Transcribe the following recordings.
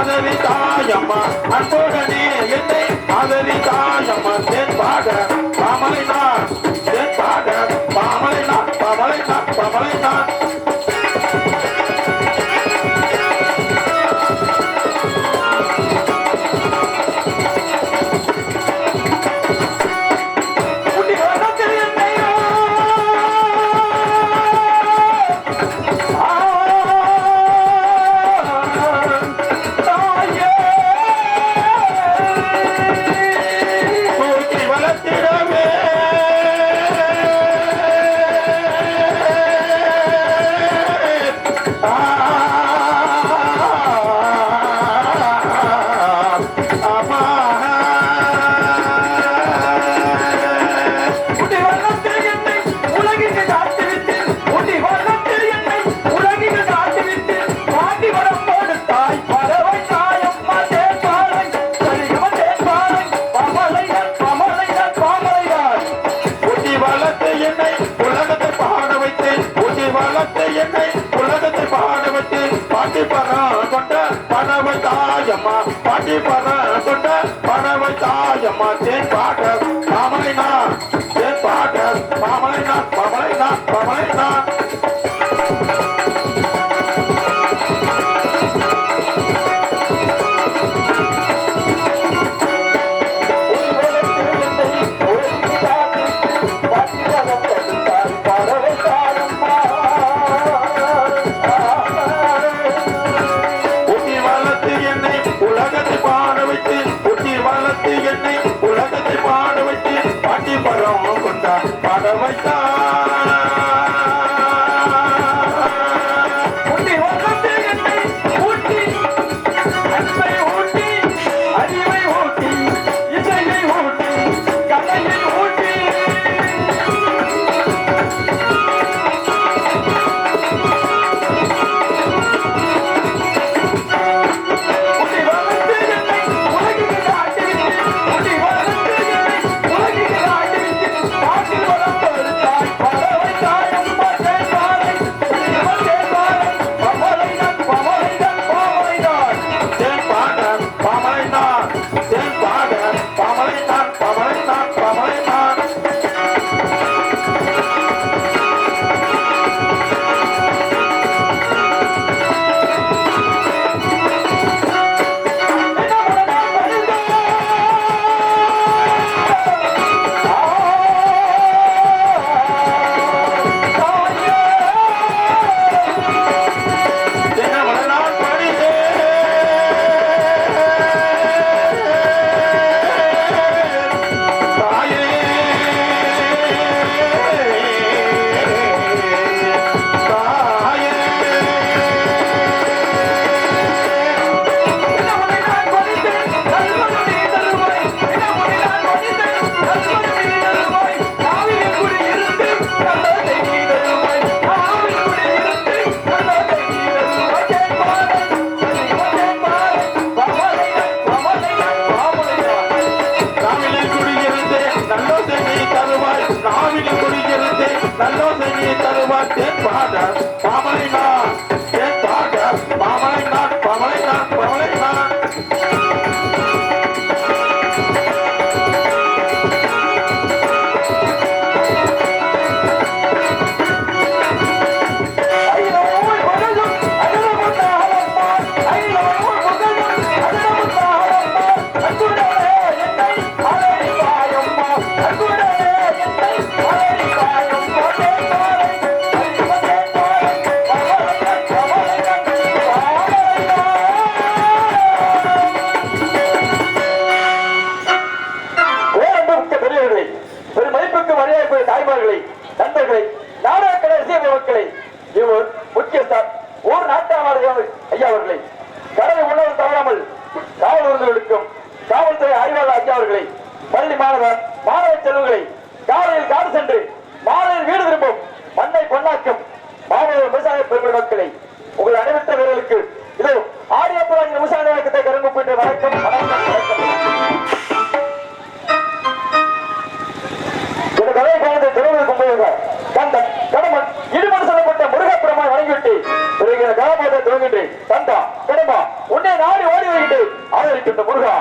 மாதவி தாயம்மா சந்தோஷி தருவாட்டு பாத. பள்ளி மாணவர் மாணவ செல்வங்களை காலையில் காடு சென்று மாலையில் வீடு திரும்பும் மண்ணை பொன்னாக்கும். மாவட்ட விவசாய பெருமை மக்களை உங்கள் அனைவற்ற வீரர்களுக்கு இதோ ஆரியப்பராஜ் விவசாய நிலையத்தை கரும்பு என்ற வணக்கம் வணக்கம் வணக்கம். இந்த கதையை காலத்தை திருவள்ளுவர் கும்புகிறார் கந்தன் கடமன் இடுமன் சொல்லப்பட்ட முருகப்புறமாய் வணங்கிவிட்டு விரைகிற கதாபாத்திரம் துவங்கின்றேன் கந்தா கடமா உன்னை நாடி ஓடி வருகின்றேன். ஆதரிக்கின்ற முருகா.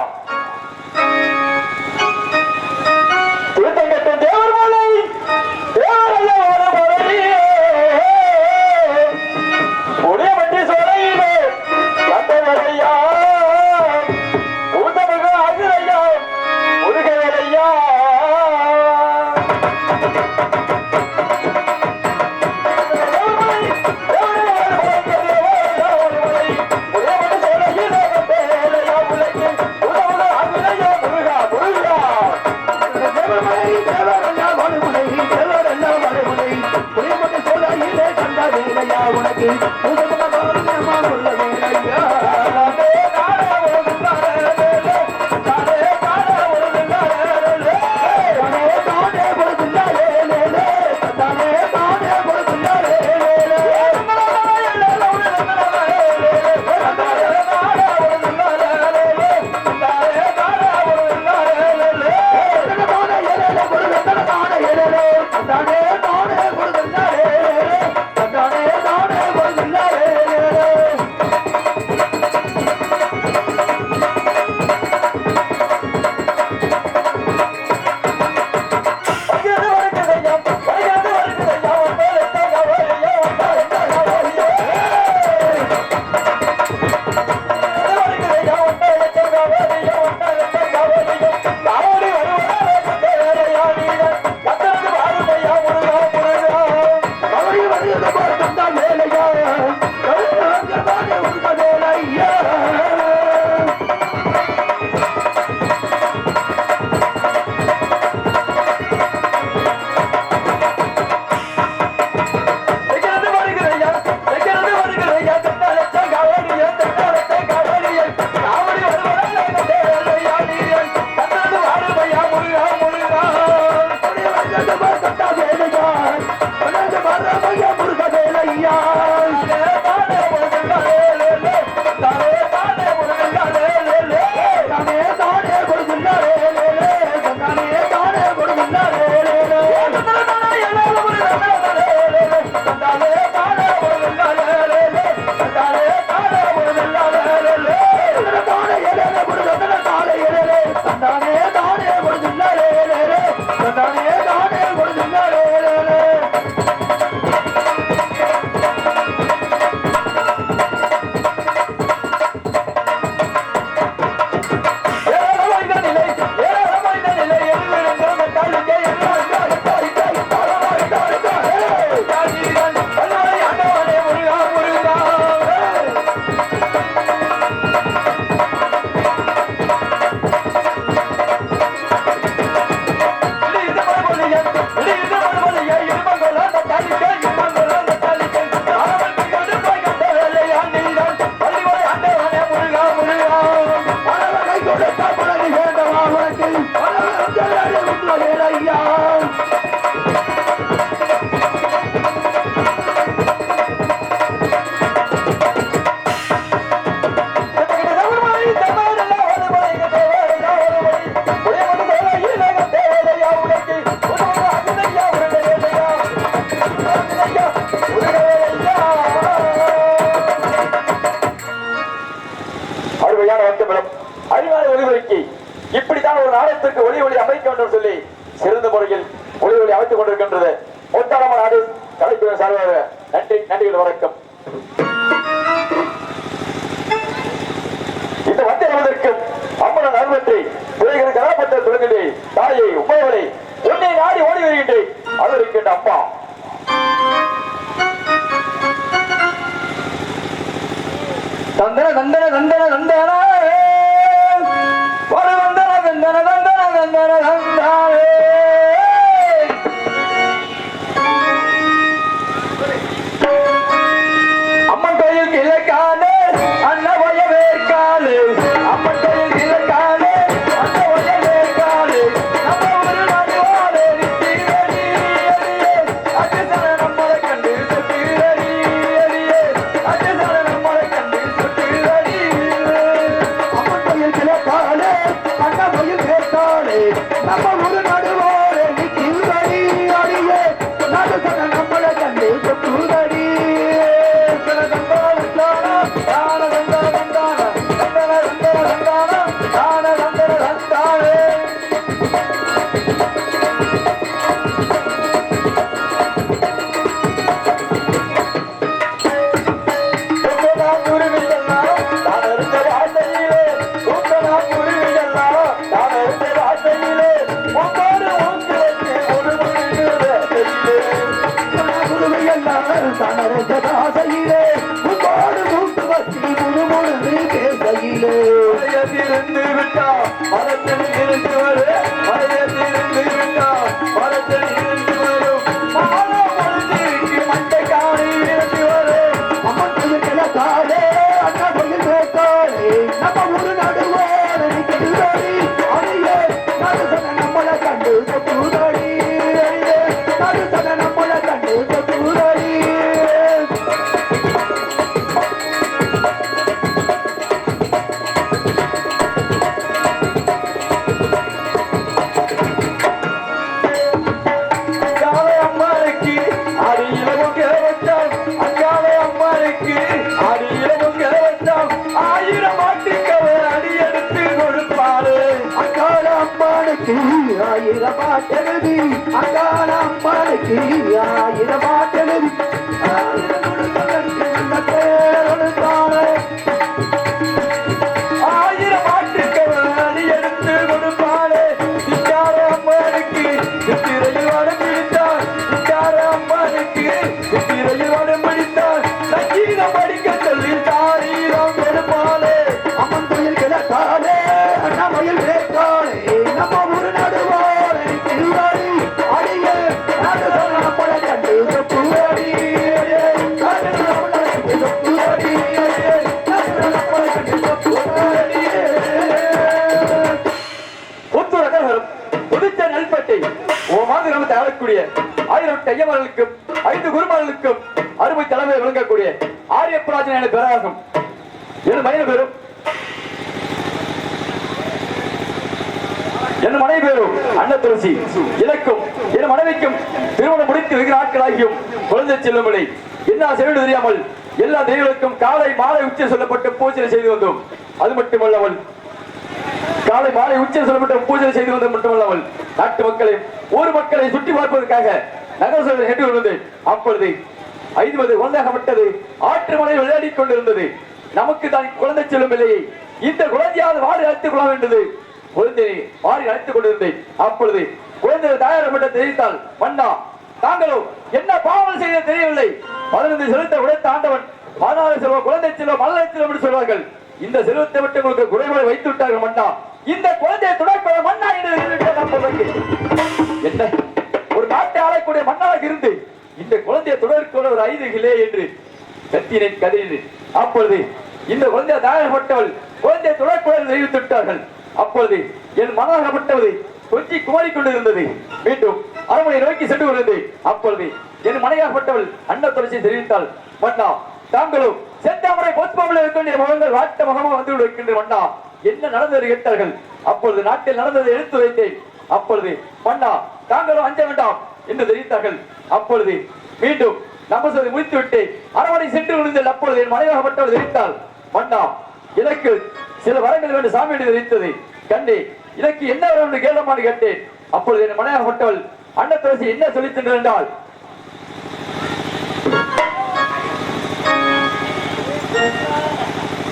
ஐயவர்களுக்கும் ஐந்து குருமார்களுக்கும் அருமை தலைமை விளங்கக்கூடிய ஆரியப்பராஜன் என பெறாகும் என் மனைவி பேரும். என் மனைவி பேரும் அன்ன துளசி. எனக்கும் என் மனைவிக்கும் திருமணம் முடித்து வெகு நாட்களாகியும் குழந்தை செல்லும்படி. என்ன செய்வது தெரியாமல் எல்லா தெய்வங்களுக்கும் காலை மாலை உச்சி சொல்லப்பட்டு பூஜை செய்து வந்தோம். அது மட்டுமல்லாமல் காலை மாலை உச்ச சொல்லப்பட்டு பூஜை செய்து வந்தது மட்டுமல்லாமல் நாட்டு மக்களை ஊர் மக்களை சுற்றி பார்ப்பதற்காக நகர சபை கொண்டது அப்பொழுது ஐந்து ஒன்றாகப்பட்டது ஆற்று மலை விளையாடிக் கொண்டிருந்தது. நமக்கு தான் குழந்தை செல்லும் இல்லையே இந்த குழந்தையாவது வாடி அழைத்துக் கொள்ள வேண்டியது. குழந்தையை வாடி அழைத்துக் கொண்டிருந்தேன். அப்பொழுது குழந்தை தயாரிப்பட்ட தெரிவித்தால் மன்னா தாங்களோ என்ன பாவம் செய்த தெரியவில்லை. பதினைந்து செலுத்த உடைத்த ஆண்டவன் பதினாறு செல்வம் குழந்தை செல்வம் மல்ல செல்வம் என்று சொல்வார்கள். இந்த செல்வத்தை விட்டு உங்களுக்கு குறைபாடு வைத்து விட்டார்கள் மன்னா. இந்த குழந்தையை துணைப்பட மன்னா என்று என்ன? ஒரு நாட்டை ஆளக்கூடிய மன்னராக இருந்து இந்த குழந்தையை தொடர்க்க ஒரு ஐதுகளே என்று கத்தினேன் கதிரினேன் அப்பொழுது இந்த குழந்தையை தாயப்பட்டவள் குழந்தையை தொடர்புடன் தெரிவித்து விட்டார்கள். அப்பொழுது என் மனதாகப்பட்டது கொஞ்சி குமரிக் கொண்டிருந்தது மீண்டும் அரண்மனை நோக்கி சென்று கொண்டிருந்தேன் அப்பொழுது என் மனையாகப்பட்டவள் அண்ணா தொடர்ச்சி தெரிவித்தாள் மன்னா தாங்களும் செந்தாமரை பொத்மாவில் இருக்கின்ற முகங்கள் வாட்ட முகமாக வந்து இருக்கின்ற மன்னா. என்ன நடந்தது கேட்டார்கள். அப்பொழுது நாட்டில் நடந்ததை எடுத்து வைத்தேன். அப்பொழுது மன்னா தாங்களும் அஞ்ச வேண்டாம் என்று தெரிவித்தார்கள். அப்பொழுது மீண்டும் நம்ம முடித்துவிட்டு அரவணை சென்று விழுந்தல் அப்பொழுது என் மனைவாகப்பட்டவள் தெரிவித்தாள் மன்னா எனக்கு சில வரங்கள் வேண்டும் சாமி தெரிவித்தது. கண்டே எனக்கு என்ன வரம் என்று கேளமான்னு கேட்டேன். அப்பொழுது என் மனைவாகப்பட்டவள் அன்னத்தரசி என்ன சொல்லி என்றால்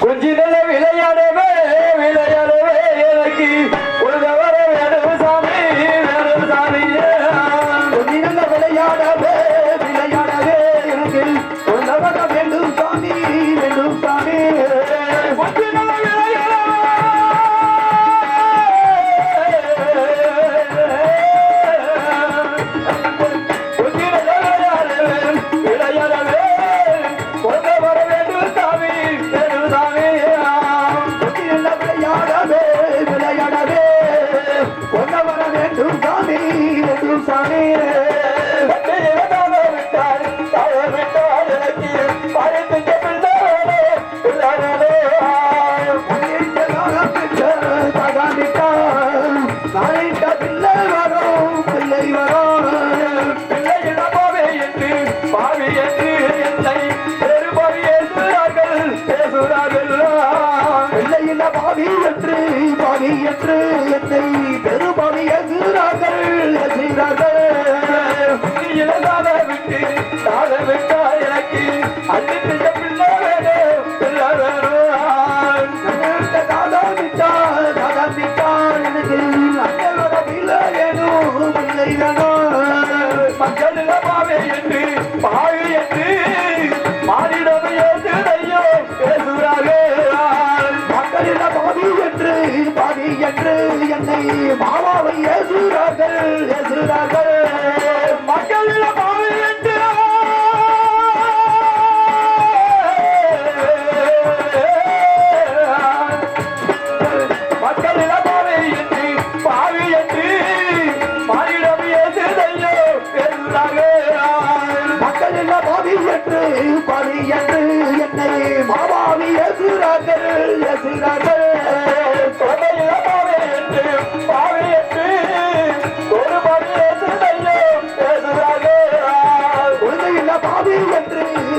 கொஞ்ச நல்ல விளையாடவே விளையாடவே எனக்கு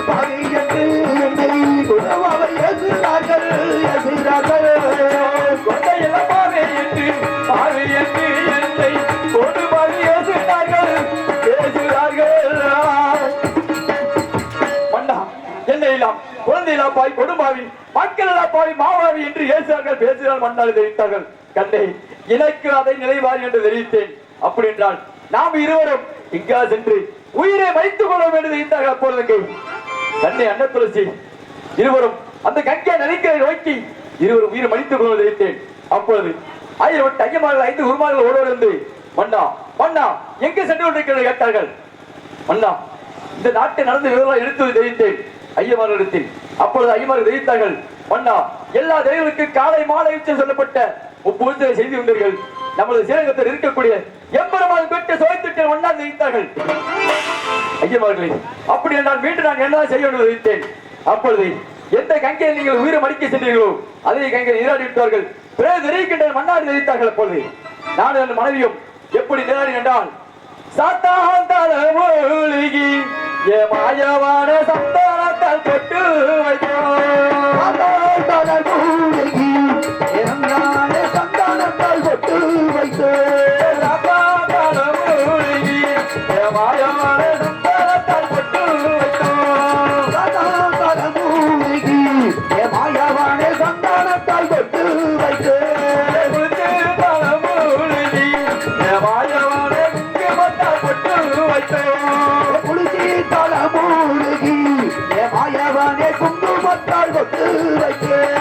என்று என்று என்னை குணவாவை எதிரார்கள் எதிரார்கள் கொண்டையில என்று என்று என்னை மன்னா என்னை கொடுமாவி மக்கள் மாவாவி என்று ஏசுகிறார்கள் பேசுகிறார் மன்னால் தெரிவித்தார்கள். கண்டே எனக்கு அதை நிலைவாரி என்று தெரிவித்தேன். அப்படி என்றால் நாம் இருவரும் இங்கா சென்று உயிரை வைத்துக் கொள்ள வேண்டியது இந்த அப்பொழுது கண்ணை அண்ண துளசி இருவரும் அந்த கங்கை நதிக்கரை நோக்கி இருவரும் உயிரை மடித்துக் கொள்வது தெரிவித்தேன் அப்பொழுது ஆயிரம் விட்டு ஐயமார்கள் ஐந்து குருமார்கள் ஓடோடு மன்னா மன்னா எங்கே சென்று கொண்டிருக்கிறது கேட்டார்கள். மன்னா இந்த நாட்டை நடந்த விவரம் எடுத்து தெரிவித்தேன் ஐயமாரிடத்தில் அப்பொழுது ஐயமார் தெரிவித்தார்கள் மன்னா எல்லா தெய்வங்களுக்கு காலை மாலை உச்சம் சொல்லப்பட்ட பூஜை செய்து கொண்டீர்கள். நமது சீரகத்தில் இருக்கக்கூடிய எம்பெருமான் பெற்ற சுவைத்திட்டு மன்னா தெரிவித்தார்கள். ஐயமார்களே அப்படி என்றால் மீண்டும் நான் என்ன செய்ய வேண்டும் அப்பொழுது எந்த கங்கையை நீங்கள் உயிரை மடிக்க சென்றீர்களோ அதே கங்கையை நீராடி விட்டார்கள் பிறகு தெரிவிக்கின்ற மன்னாடி தெரிவித்தார்கள் அப்பொழுது. நான் என் மனைவியும் எப்படி நீராடி என்றால் சாத்தாந்தால மூழ்கி ஏ மாயவான சந்தானத்தால் தொட்டு வைத்தோம். குங்குமத்தால்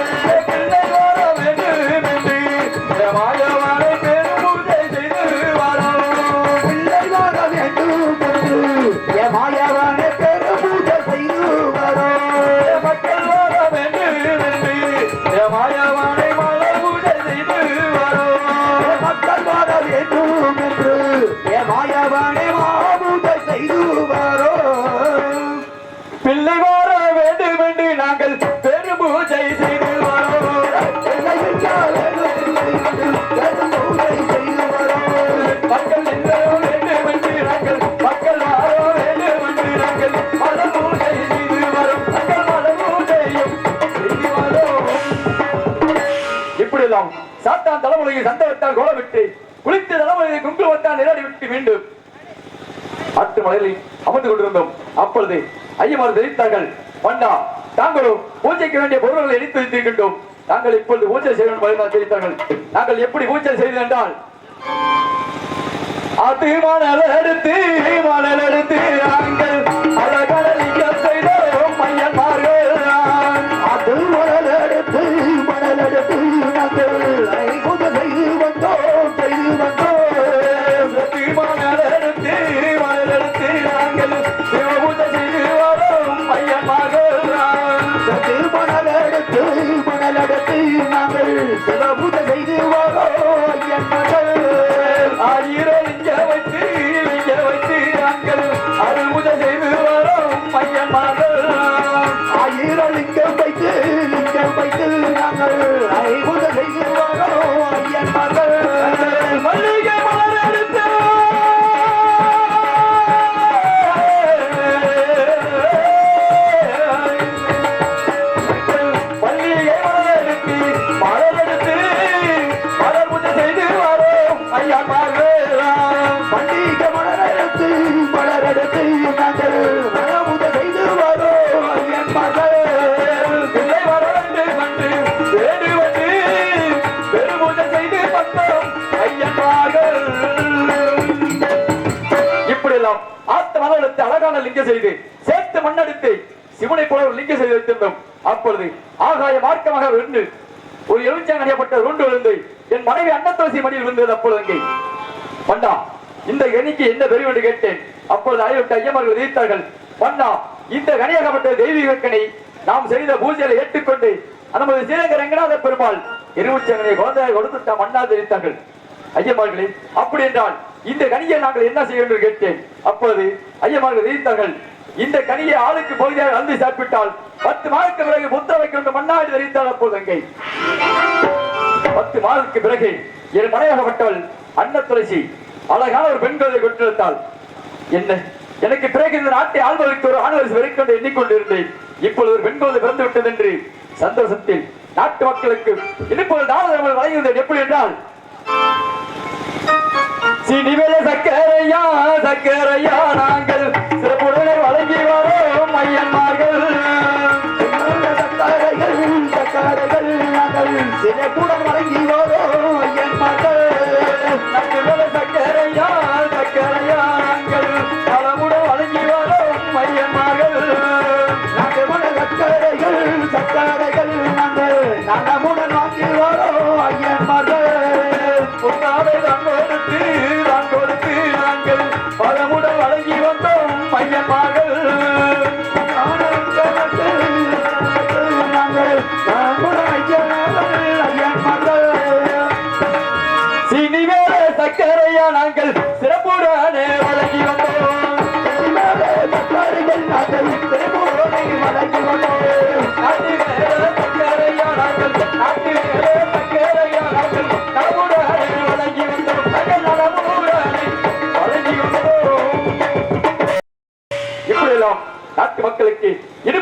மலையில் அமர்ந்து கொண்டிருந்தோம். அப்பொழுது ஐயமார் தெரிவித்தார்கள் மன்னா தாங்களும் பூஜைக்கு வேண்டிய பொருள்களை எடுத்து வைத்திருக்கின்றோம். நாங்கள் இப்பொழுது பூஜை செய்ய வேண்டும் தெரிவித்தார்கள் நாங்கள் எப்படி பூஜை செய்தது என்றால் அது மணல் எடுத்து மணல் எடுத்து நாங்கள் என்ன பெரிய என்று கேட்டேன். அப்பொழுது ஆய்விட்ட ஐயமார்கள் தீர்த்தார்கள் மன்னா இந்த கனியாகப்பட்ட தெய்வீகனை நாம் செய்த பூஜைகளை ஏற்றுக்கொண்டு நமது ஸ்ரீரங்க ரங்கநாத பெருமாள் எருவுச்சங்கனை குழந்தையாக கொடுத்துட்ட மன்னா தெரிவித்தார்கள் ஐயமார்களே அப்படி என்றால் இந்த கனியை நாங்கள் என்ன செய்ய வேண்டும் என்று கேட்டேன். அப்பொழுது ஐயமார்கள் தெரிவித்தார்கள் இந்த கனியை ஆளுக்கு பகுதியாக வந்து சாப்பிட்டால் பத்து மாதத்துக்கு பிறகு முத்திர வைக்க வேண்டும் மன்னாடி தெரிவித்தார் அப்போது அங்கே. பத்து மாதத்துக்கு பிறகு என் மனையாகப்பட்டவள் அன்ன துளசி அழகான ஒரு பெண் குழந்தை கொண்டிருந்தாள் என்ன? எனக்கு பிறகு இந்த நாட்டை ஆள்வதற்கு ஒரு ஆணவரிசு வெறிக்கொண்டு எண்ணிக்கொண்டிருந்தேன். இப்பொழுது ஒரு பெண் குழந்தை பிறந்து விட்டது என்று சந்தோஷத்தில் நாட்டு மக்களுக்கு இனிப்பொழுது தாமதங்கள் வழங்கியிருந்தேன் எப்படி என்றால் சினிவேல சக்கரையா சக்கரையா நாங்கள் சிறப்புடனே வழங்கி வரோம் ஐயன்மார்கள். சக்கரைகள் சக்கரைகள் நாங்கள் சிறப்புடன்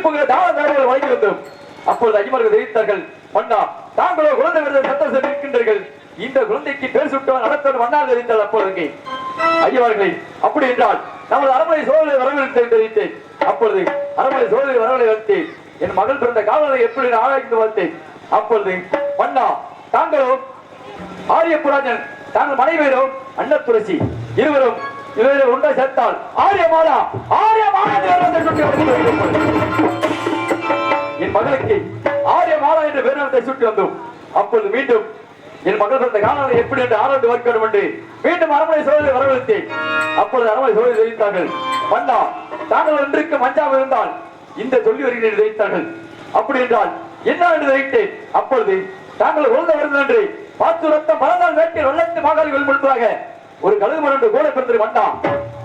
தான தரவுகள் அஜிமர்கள் தெரிவித்தார்கள் மன்னா தாங்களோ குழந்தை விருது இருக்கின்றீர்கள் இந்த குழந்தைக்கு பேர் சுட்டவன் மன்னால் ஐயவர்களை அப்படி என்றால் நமது அரண்மனை சோழரை வரவேற்று தெரிவித்தேன். அப்பொழுது அரண்மனை சோழரை வரவழை வைத்தேன் என் மகள் பிறந்த காவலை எப்படி நான் ஆராய்ந்து பார்த்தேன். அப்பொழுது மன்னா தாங்களோ ஆரியபுராஜன் தாங்கள் மனைவியரும் அன்னத்துரசி இருவரும் இவர்கள் ஒன்றை சேர்த்தால் ஆரியமாலா ஆரியமாலா என் மகளுக்கு ஆரியமாலா என்ற பேரத்தை சுட்டி வந்தோம். அப்பொழுது மீண்டும் என் மகள் பிறந்த காலம் எப்படி என்று ஆராய்ந்து பார்க்க வேண்டும் என்று மீண்டும் அரமனை சோழரை வரவழைத்தேன். அப்பொழுது அரண்மனை சோழரை தெரிவித்தார்கள் மன்னா தாங்கள் ஒன்றுக்கு மஞ்சாமல் இருந்தால் இந்த சொல்லி வருகிறேன் தெரிவித்தார்கள் அப்படி என்றால் என்ன என்று தெரிவித்தேன் அப்பொழுது தாங்கள் உழந்த வருந்தன்று பார்த்து ரத்தம் பலநாள் வேட்டில் வெள்ளத்து மாகாளி வெளிப்படுத்துவாங்க ஒரு கழுகு மரண்டு கூட பிறந்து மன்னா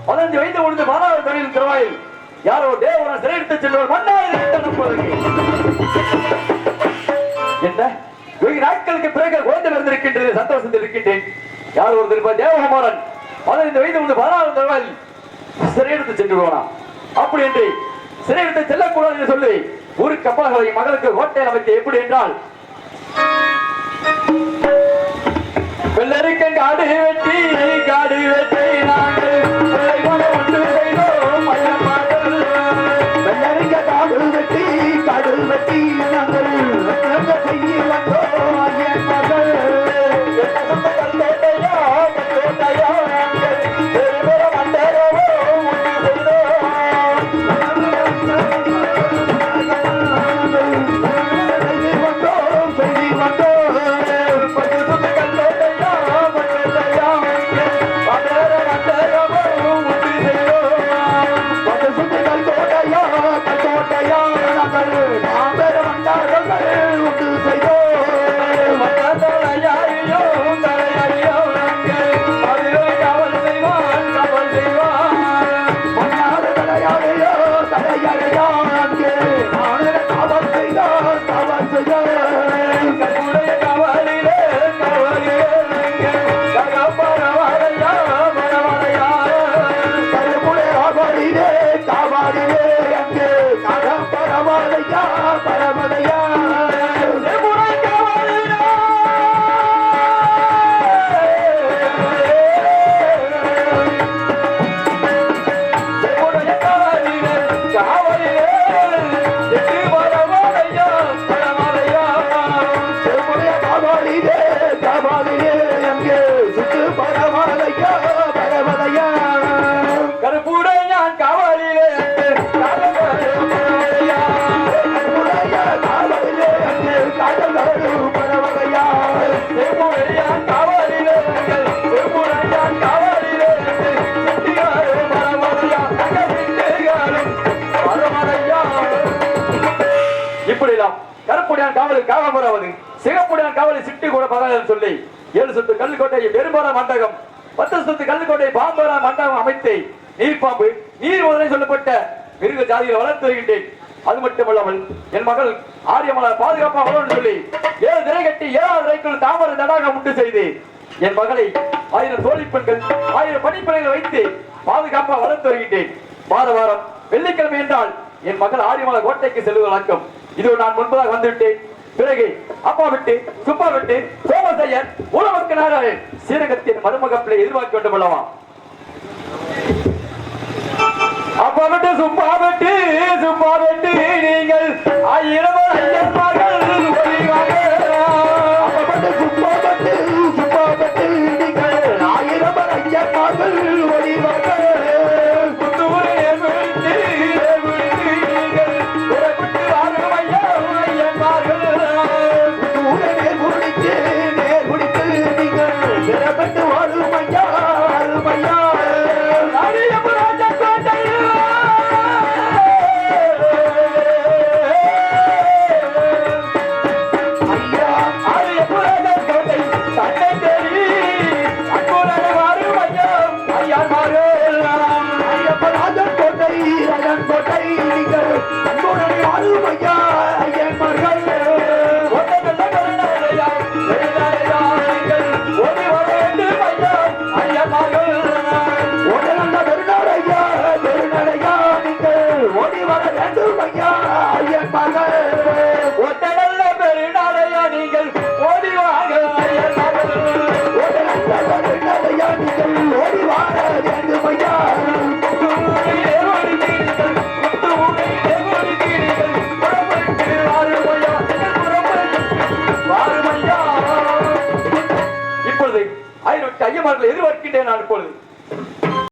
பதினஞ்சு வயது முடிந்து மாணவர் தொழில் திருவாயில் யாரோ தேவன சிறையிட்டு செல்வர் என்ன? வெகு நாட்களுக்கு பிறகு குழந்தை பிறந்திருக்கின்றது சந்தோஷத்தில் இருக்கின்றேன். யார் ஒரு திருப்ப தேவகுமாரன் பதினைந்து வயது முடிந்து பதினாறு திருவாயில் சிறையெடுத்து சென்று போனா அப்படி என்று சிறையெடுத்து செல்லக்கூடாது என்று சொல்லி ஊருக்கு அப்பாகளை மகளுக்கு ஹோட்டல் அமைத்து எப்படி என்றால் வெள்ளரிக்க காடு வெட்டி காடு வெட்டி நாங்கள். சொல்லி. ஏழு சொத்து கல்லுக்கோட்டை பெரும்பாலான மண்டகம் பத்து சொத்து கல்லுக்கோட்டை பாம்பரா மண்டபம் அமைத்து. நீர் பாம்பு நீர் முதலை சொல்லப்பட்ட மிருக ஜாதியில் வளர்த்து வருகின்றேன். அது மட்டுமல்லாமல் என் மகள் ஆரியமலர் பாதுகாப்பாக வளரும் சொல்லி ஏழு திரை கட்டி ஏழாவது திரைக்குள் தாமரை தடாகம் உண்டு செய்து என் மகளை ஆயிரம் தோழி பெண்கள் ஆயிரம் பணிப்பெண்களை வைத்து பாதுகாப்பாக வளர்த்து வருகின்றேன். வார வாரம் வெள்ளிக்கிழமை என்றால் என் மகள் ஆரியமலர் கோட்டைக்கு செல்வது வழக்கம் இது நான் முன்பதாக வந்துவிட்டேன். பிறகு அப்பா விட்டு சுப்பா விட்டு சோமசையர் உணவுக்கு நாராயண் சீரகத்தின் மருமகப்பிளை எதிர்பார்க்க வேண்டும் அல்லவா? அப்பா விட்டு சுப்பா விட்டு சுப்பா விட்டு நீங்கள் ஆயிரம் ஐயன்மார்கள் அவர்களை எதிர்பார்க்கின்றேன் நான் இப்பொழுது